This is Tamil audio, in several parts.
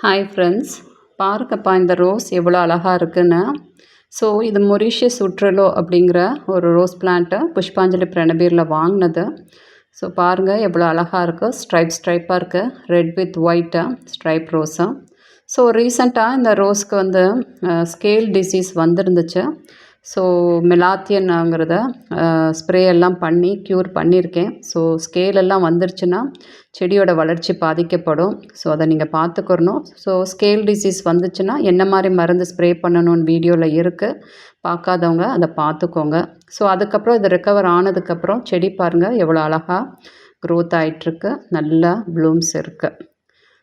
ஹாய் ஃப்ரெண்ட்ஸ் பாருங்கப்பா இந்த ரோஸ் எவ்வளோ அழகாக இருக்குன்னு. ஸோ இது மொரிஷியஸ் உட்ரலோ அப்படிங்கிற ஒரு ரோஸ் பிளான்ட்டை புஷ்பாஞ்சலி பிரணபீரில் வாங்கினது. ஸோ பாருங்கள் எவ்வளோ அழகாக இருக்குது ஸ்ட்ரைப் ஸ்ட்ரைப்பாக இருக்குது ரெட் வித் ஒயிட்டாக ஸ்ட்ரைப் ரோஸும் ஸோ ரீசண்டாக இந்த ரோஸ்க்கு வந்து ஸ்கேல் டிசீஸ் வந்துருந்துச்சு. ஸோ மெலாத்தியன்ங்கிறத ஸ்ப்ரே எல்லாம் பண்ணி க்யூர் பண்ணியிருக்கேன் ஸோ ஸ்கேல் எல்லாம் வந்துருச்சுன்னா செடியோட வளர்ச்சி பாதிக்கப்படும். ஸோ அதை நீங்கள் பார்த்துக்கிறணும் ஸோ ஸ்கேல் டிசீஸ் வந்துச்சுன்னா என்ன மாதிரி மருந்து ஸ்ப்ரே பண்ணணும்னு வீடியோவில் இருக்குது பார்க்காதவங்க அதை பார்த்துக்கோங்க ஸோ அதுக்கப்புறம் இது ரெக்கவர் ஆனதுக்கப்புறம் செடி பாருங்கள் எவ்வளோ அழகாக க்ரோத் ஆகிட்டுருக்கு நல்லா ப்ளூம்ஸ் இருக்குது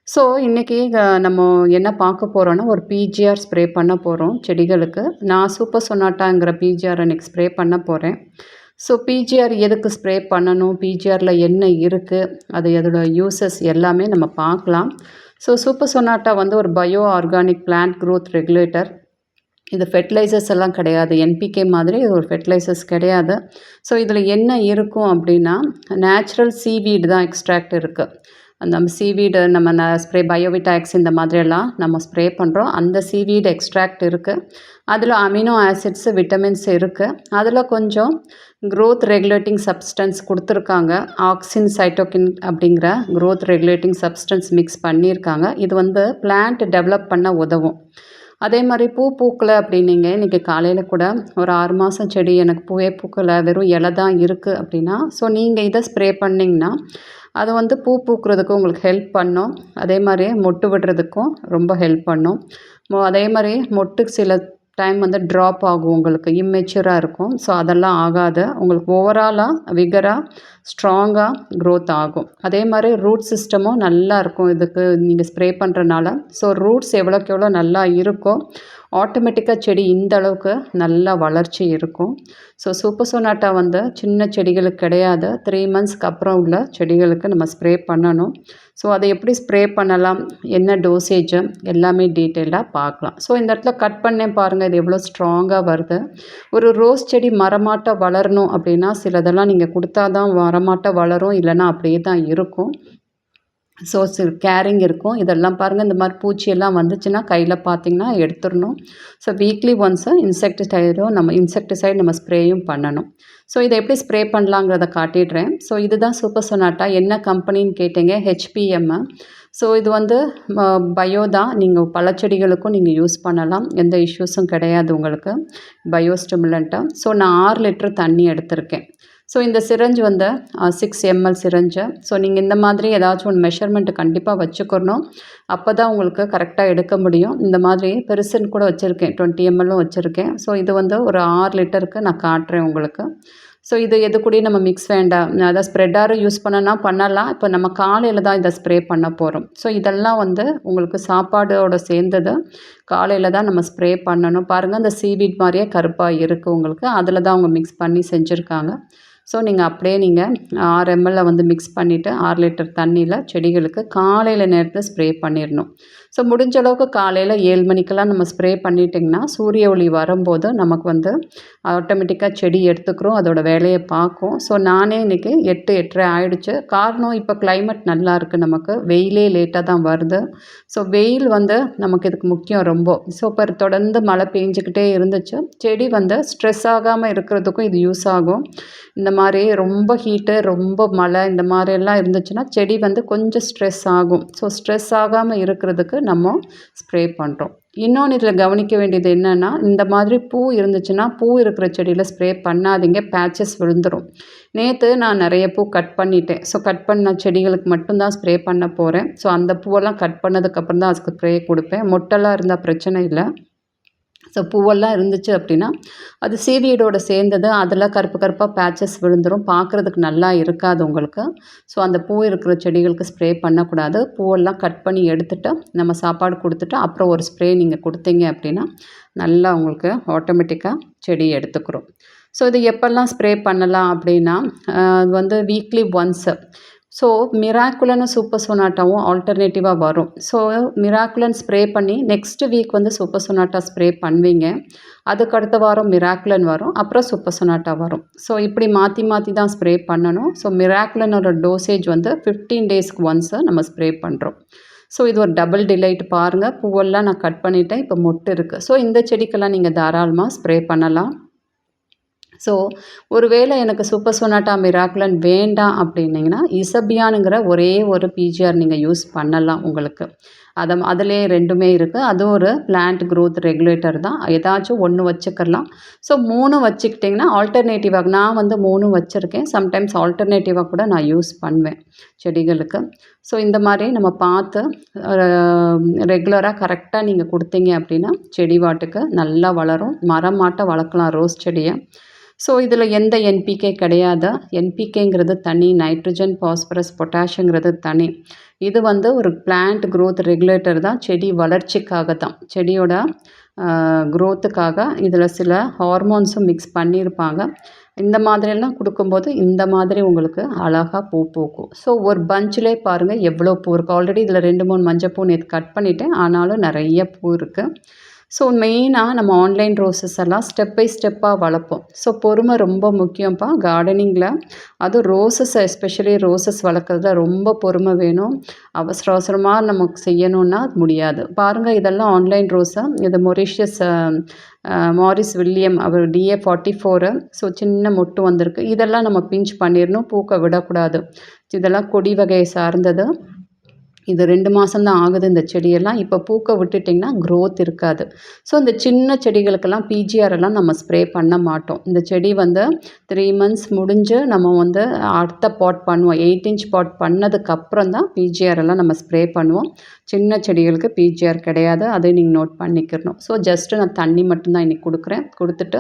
ஸோ இன்றைக்கி நம்ம என்ன பார்க்க போகிறோன்னா ஒரு பிஜிஆர் ஸ்ப்ரே பண்ண போகிறோம் செடிகளுக்கு. நான் சூப்பர் சொனாட்டாங்கிற பிஜிஆர் அன்றைக்கி ஸ்ப்ரே பண்ண போகிறேன் ஸோ பிஜிஆர் எதுக்கு ஸ்ப்ரே பண்ணணும்? பிஜிஆரில் என்ன இருக்குது அது அதோட யூசஸ் எல்லாமே நம்ம பார்க்கலாம். ஸோ சூப்பர் சொனாட்டா வந்து ஒரு bio organic plant growth regulator இது ஃபெர்டிலைசர்ஸ் எல்லாம் கிடையாது. என்பிகே மாதிரி இது ஒரு ஃபெர்டிலைசர்ஸ் கிடையாது. ஸோ இதில் என்ன இருக்கும் அப்படின்னா நேச்சுரல் சீவீடு தான் எக்ஸ்ட்ராக்ட் இருக்குது அந்த சீவீடு நம்ம ந ஸ்ப்ரே பயோவிட்டாக்ஸ் இந்த மாதிரியெல்லாம் நம்ம ஸ்ப்ரே பண்ணுறோம் அந்த சீவீடு எக்ஸ்ட்ராக்ட் இருக்குது அதில் அமினோ ஆசிட்ஸு விட்டமின்ஸ் இருக்குது அதில் கொஞ்சம் க்ரோத் ரெகுலேட்டிங் சப்ஸ்டன்ஸ் கொடுத்துருக்காங்க. ஆக்சின் சைட்டோகின் அப்படிங்கிற க்ரோத் ரெகுலேட்டிங் சப்ஸ்டன்ஸ் மிக்ஸ் பண்ணியிருக்காங்க. இது வந்து பிளான்ட் டெவலப் பண்ண உதவும். அதே மாதிரி பூ பூக்கலை அப்படின்னீங்க. இன்றைக்கி காலையில் கூட ஒரு ஆறு மாதம் செடி எனக்கு பூவே பூக்கலை. வெறும் இலை தான் இருக்குது அப்படின்னா ஸோ நீங்கள் இதை ஸ்ப்ரே பண்ணிங்கன்னா அது வந்து பூ பூக்கிறதுக்கும் உங்களுக்கு ஹெல்ப் பண்ணும். அதே மாதிரியே மொட்டு விடுறதுக்கும் ரொம்ப ஹெல்ப் பண்ணும். அதே மாதிரி மொட்டு சில டைம் வந்து ட்ராப் ஆகும் உங்களுக்கு இம்மெச்சூராக இருக்கும். ஸோ அதெல்லாம் ஆகாது. உங்களுக்கு ஓவராலாக விகராக ஸ்ட்ராங்காக க்ரோத் ஆகும். அதே மாதிரி ரூட் சிஸ்டமும் நல்லா இருக்கும். இதுக்கு நீங்கள் ஸ்ப்ரே பண்ணுறனால ஸோ ரூட்ஸ் எவ்வளோக்கு எவ்வளோ நல்லா இருக்கோ ஆட்டோமேட்டிக்காக செடி இந்த அளவுக்கு நல்லா வளர்ச்சி இருக்கும். ஸோ சூப்பர் சோனாட்டா வந்து சின்ன செடிகளுக்கு கிடையாது. த்ரீ மந்த்ஸ்க்கு அப்புறம் உள்ள செடிகளுக்கு நம்ம ஸ்ப்ரே பண்ணணும். ஸோ அதை எப்படி ஸ்ப்ரே பண்ணலாம்? என்ன டோசேஜு எல்லாமே டீட்டெயிலாக பார்க்கலாம். ஸோ இந்த இடத்துல கட் பண்ணேன் பாருங்கள் இது எவ்வளோ ஸ்ட்ராங்காக வருது. ஒரு ரோஸ் செடி மரமாட்ட வளரணும் அப்படின்னா சிலதெல்லாம் நீங்கள் கொடுத்தா தான் மரமாட்ட வளரும் இல்லைன்னா அப்படியே தான் இருக்கும். ஸோ கேரிங் இருக்கும். இதெல்லாம் பாருங்கள் இந்த மாதிரி பூச்சியெல்லாம் வந்துச்சுன்னா கையில் பார்த்திங்கன்னா எடுத்துடணும். ஸோ வீக்லி ஒன்ஸு இன்செக்டிசைடும் நம்ம இன்செக்டிசைட் நம்ம ஸ்ப்ரேயும் பண்ணணும். ஸோ இதை எப்படி ஸ்ப்ரே பண்ணலாங்கிறத காட்டிடுறேன். ஸோ இதுதான் சூப்பர் சொனாட்டா என்ன கம்பெனின்னு கேட்டீங்க? ஹெச்பிஎம் ஸோ இது வந்து பயோ தான். நீங்கள் பழச்செடிகளுக்கும் நீங்கள் யூஸ் பண்ணலாம். எந்த இஷ்யூஸும் கிடையாது உங்களுக்கு. பயோ ஸ்டிமுலண்ட்டாக ஸோ நான் ஆறு லிட்டர் தண்ணி எடுத்திருக்கேன். ஸோ இந்த சிரஞ்சு வந்து சிக்ஸ் எம்எல் சிரஞ்சு. ஸோ நீங்கள் இந்த மாதிரி ஏதாச்சும் ஒன்று மெஷர்மெண்ட்டு கண்டிப்பாக வச்சுக்கணும். அப்போ தான் உங்களுக்கு கரெக்டாக எடுக்க முடியும். இந்த மாதிரி பெருசுன்னு கூட வச்சுருக்கேன். டுவெண்ட்டி எம்எல்லும் வச்சுருக்கேன். ஸோ இது வந்து ஒரு ஆறு லிட்டருக்கு நான் காட்டுறேன் உங்களுக்கு. ஸோ இது எது கூடயும் நம்ம மிக்ஸ் வேண்டாம். அதாவது ஸ்ப்ரெட்டாரும் யூஸ் பண்ணனா பண்ணலாம். இப்போ நம்ம காலையில் தான் இதை ஸ்ப்ரே பண்ண போகிறோம் ஸோ இதெல்லாம் வந்து உங்களுக்கு சாப்பாடோட சேர்ந்தது. காலையில் தான் நம்ம ஸ்ப்ரே பண்ணணும். பாருங்கள் அந்த சீவீட் மாதிரியே கருப்பாக இருக்குது உங்களுக்கு. அதில் தான் அவங்க மிக்ஸ் பண்ணி செஞ்சுருக்காங்க. ஸோ நீங்கள் அப்படியே நீங்கள் ஆறு எம்எல்ல வந்து மிக்ஸ் பண்ணிவிட்டு ஆறு லிட்டர் தண்ணியில் செடிகளுக்கு காலையில் நேரத்தில் ஸ்ப்ரே பண்ணிடணும். ஸோ முடிஞ்ச அளவுக்கு காலையில் ஏழு மணிக்கெல்லாம் நம்ம ஸ்ப்ரே பண்ணிட்டிங்கன்னா சூரிய ஒளி வரும்போது நமக்கு வந்து ஆட்டோமேட்டிக்காக செடி எடுத்துக்கிறோம் அதோடய வேலையை பார்க்கும். ஸோ நானே இன்றைக்கி எட்டு எட்டரை ஆயிடுச்சு. காரணம் இப்போ கிளைமேட் நல்லா இருக்குது நமக்கு. வெயிலே லேட்டாக தான் வருது. ஸோ வெயில் வந்து நமக்கு இதுக்கு முக்கியம் ரொம்ப. ஸோ இப்போ தொடர்ந்து மழை பெஞ்சிக்கிட்டே இருந்துச்சு. செடி வந்து ஸ்ட்ரெஸ் ஆகாமல் இருக்கிறதுக்கும் இது யூஸ் ஆகும். இந்த மாதிரி ரொம்ப ஹீட்டு ரொம்ப மழை இந்த மாதிரியெல்லாம் இருந்துச்சுன்னா செடி வந்து கொஞ்சம் ஸ்ட்ரெஸ் ஆகும். ஸோ ஸ்ட்ரெஸ் ஆகாமல் இருக்கிறதுக்கு நம்ம ஸ்ப்ரே பண்ணுறோம் இன்னொன்று இதில் கவனிக்க வேண்டியது என்னென்னா இந்த மாதிரி பூ இருந்துச்சுன்னா பூ இருக்கிற செடியில் ஸ்ப்ரே பண்ணாதீங்க பேச்சஸ் விழுந்துடும் நேற்று நான் நிறைய பூ கட் பண்ணிட்டேன். ஸோ கட் பண்ண செடிகளுக்கு மட்டும்தான் ஸ்ப்ரே பண்ண போகிறேன் ஸோ அந்த பூவெல்லாம் கட் பண்ணதுக்கப்புறம் தான் அதுக்கு ஸ்ப்ரே கொடுப்பேன். மொட்டெல்லாம் இருந்தால் பிரச்சனை இல்லை. ஸோ பூவெல்லாம் இருந்துச்சு அப்படின்னா அது சீவியடோடு சேர்ந்தது. அதெல்லாம் கருப்பு கருப்பாக பேச்சஸ் விழுந்துடும் பார்க்குறதுக்கு நல்லா இருக்காது உங்களுக்கு. ஸோ அந்த பூ இருக்கிற செடிகளுக்கு ஸ்ப்ரே பண்ணக்கூடாது. பூவெல்லாம் கட் பண்ணி எடுத்துகிட்டு நம்ம சாப்பாடு கொடுத்துட்டு அப்புறம் ஒரு ஸ்ப்ரே நீங்கள் கொடுத்தீங்க அப்படின்னா நல்லா உங்களுக்கு ஆட்டோமேட்டிக்காக செடி எடுத்துக்கிறோம். ஸோ இது எப்போல்லாம் ஸ்ப்ரே பண்ணலாம் அப்படின்னா அது வந்து வீக்லி ஒன்ஸு ஸோ மிராக்குலன்னு சூப்பர் சொனாட்டாவும் ஆல்டர்னேட்டிவாக வரும். ஸோ மிராக்குலன் ஸ்ப்ரே பண்ணி நெக்ஸ்ட்டு வீக் வந்து சூப்பர் சொனாட்டா ஸ்ப்ரே பண்ணுவீங்க. அதுக்கு அடுத்த வாரம் மிராக்குலன் வரும். அப்புறம் சூப்பர் சொனாட்டா வரும். ஸோ இப்படி மாற்றி மாற்றி தான் ஸ்ப்ரே பண்ணணும். ஸோ மிராக்குலனோட டோசேஜ் வந்து ஃபிஃப்டீன் டேஸ்க்கு ஒன்ஸு நம்ம ஸ்ப்ரே பண்ணுறோம் ஸோ இது ஒரு டபுள் டிலைட் பாருங்கள் பூவெல்லாம் நான் கட் பண்ணிவிட்டேன் இப்போ மொட்டு இருக்குது ஸோ இந்த செடிக்கெல்லாம் நீங்கள் தாராளமாக ஸ்ப்ரே பண்ணலாம். ஸோ ஒருவேளை எனக்கு சூப்பர் சொனாட்டா மிராக்குலன் வேண்டாம் அப்படின்னிங்கன்னா இசபியானுங்கிற ஒரே ஒரு பிஜிஆர் நீங்கள் யூஸ் பண்ணலாம் உங்களுக்கு. அதை அதிலே ரெண்டுமே இருக்குது அதுவும் ஒரு பிளான்ட் க்ரோத் ரெகுலேட்டர் தான். ஏதாச்சும் ஒன்று வச்சுக்கலாம். ஸோ மூணு வச்சுக்கிட்டிங்கன்னா ஆல்டர்னேட்டிவாக நான் வந்து மூணு வச்சுருக்கேன். சம்டைம்ஸ் ஆல்டர்னேட்டிவாக கூட நான் யூஸ் பண்ணுவேன் செடிகளுக்கு. ஸோ இந்த மாதிரி நம்ம பார்த்து ரெகுலராக கரெக்டாக நீங்கள் கொடுத்தீங்க அப்படின்னா செடி வாட்டுக்கு நல்லா வளரும். மரம் மாட்ட வளர்க்கலாம் ரோஸ் செடியை. ஸோ இதில் எந்த என்பிகே கிடையாது? என்பிகேங்கிறது தனி நைட்ரஜன் பாஸ்பரஸ் பொட்டாஷுங்கிறது தனி. இது வந்து ஒரு பிளான்ட் க்ரோத் ரெகுலேட்டர் தான் செடி வளர்ச்சிக்காக தான் செடியோட க்ரோத்துக்காக இதில் சில ஹார்மோன்ஸும் மிக்ஸ் பண்ணியிருப்பாங்க இந்த மாதிரியெல்லாம் கொடுக்கும்போது இந்த மாதிரி உங்களுக்கு அழகாக பூ பூக்கும். ஸோ ஒரு பஞ்சிலே பாருங்கள் எவ்வளோ பூ இருக்குது ஆல்ரெடி இதில் ரெண்டு மூணு மஞ்சள் பூ நேற்று கட் பண்ணிவிட்டேன் ஆனாலும் நிறைய பூ இருக்குது ஸோ மெயினாக நம்ம ஆன்லைன் ரோசஸ் எல்லாம் ஸ்டெப் பை ஸ்டெப்பாக வளர்ப்போம். ஸோ பொறுமை ரொம்ப முக்கியம்ப்பா கார்டனிங்கில் அதுவும் ரோசஸ் எஸ்பெஷலி ரோசஸ் வளர்க்குறதுல ரொம்ப பொறுமை வேணும். அவசர அவசரமாக நமக்கு செய்யணுன்னா முடியாது. பாருங்கள் இதெல்லாம் ஆன்லைன் ரோஸை இது மொரிஷியஸ் மாரிஸ் வில்லியம் அவர் டிஏ ஃபார்ட்டி ஃபோரு ஸோ சின்ன மொட்டு வந்திருக்கு. இதெல்லாம் நம்ம பிஞ்ச் பண்ணிடணும் பூக்க விடக்கூடாது. இதெல்லாம் கொடி வகையை சார்ந்தது. இது ரெண்டு மாதம் தான் ஆகுது இந்த செடியெல்லாம். இப்போ பூக்க விட்டுட்டிங்கன்னா க்ரோத் இருக்காது. ஸோ இந்த சின்ன செடிகளுக்கெல்லாம் பிஜிஆர் எல்லாம் நம்ம ஸ்ப்ரே பண்ண மாட்டோம். இந்த செடி வந்து த்ரீ மந்த்ஸ் முடிஞ்சு நம்ம வந்து அடுத்த பாட் பண்ணுவோம். எயிட் இன்ச் பாட் பண்ணதுக்கப்புறம் தான் பிஜிஆர் எல்லாம் நம்ம ஸ்ப்ரே பண்ணுவோம். சின்ன செடிகளுக்கு பிஜிஆர் கிடையாது. அதை நீங்கள் நோட் பண்ணிக்கிறணும் ஸோ ஜஸ்ட்டு நான் தண்ணி மட்டும்தான் இன்றைக்கி கொடுக்குறேன். கொடுத்துட்டு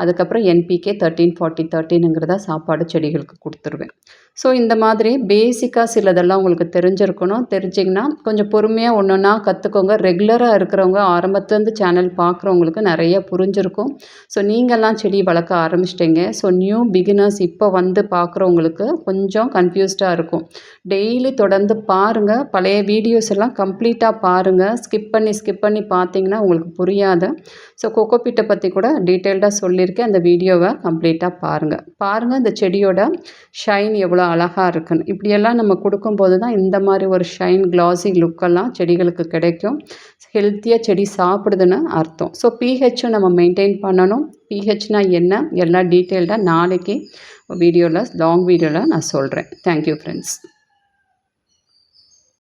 அதுக்கப்புறம் என்பிகே தேர்ட்டீன் ஃபார்ட்டி தேர்ட்டினுங்கிறத சாப்பாடு செடிகளுக்கு கொடுத்துருவேன். ஸோ இந்த மாதிரி பேசிக்காக சிலதெல்லாம் உங்களுக்கு தெரிஞ்சிருக்கணும். தெரிஞ்சிங்கன்னா கொஞ்சம் பொறுமையாக ஒன்று ஒன்றா கற்றுக்கோங்க ரெகுலராக இருக்கிறவங்க ஆரம்பத்துலேருந்து சேனல் பார்க்குறவங்களுக்கு நிறைய புரிஞ்சிருக்கும். ஸோ நீங்கள்லாம் செடி வளர்க்க ஆரம்பிச்சிட்டிங்க. ஸோ நியூ பிகினர்ஸ் இப்போ வந்து பார்க்குறவங்களுக்கு கொஞ்சம் கன்ஃபியூஸ்டாக இருக்கும். டெய்லி தொடர்ந்து பாருங்கள் பழைய வீடியோஸ் எல்லாம் கம்ப்ளீட்டாக பாருங்கள் ஸ்கிப் பண்ணி ஸ்கிப் பண்ணி பார்த்தீங்கன்னா உங்களுக்கு புரியாது. ஸோ கொக்கோபீட்டை பற்றி கூட டீட்டெயில்டாக சொல்லியிருக்கேன். அந்த வீடியோவை கம்ப்ளீட்டாக பாருங்கள் பாருங்கள் இந்த செடியோட ஷைன் எவ்வளோ அழகாக இருக்குன்னு. இப்படியெல்லாம் நம்ம கொடுக்கும்போது தான் இந்த மாதிரி ஒரு ஷைன் க்ளாஸி லுக்கெல்லாம் செடிகளுக்கு கிடைக்கும். ஹெல்த்தியாக செடி சாப்பிடுதுன்னு அர்த்தம். ஸோ பிஹெச்சும் நம்ம மெயின்டைன் பண்ணணும். பிஹெச்னா என்ன? எல்லாம் டீட்டெயில்டாக நாளைக்கு வீடியோவில் லாங் வீடியோவில் நான் சொல்கிறேன் தேங்க்யூ ஃப்ரெண்ட்ஸ்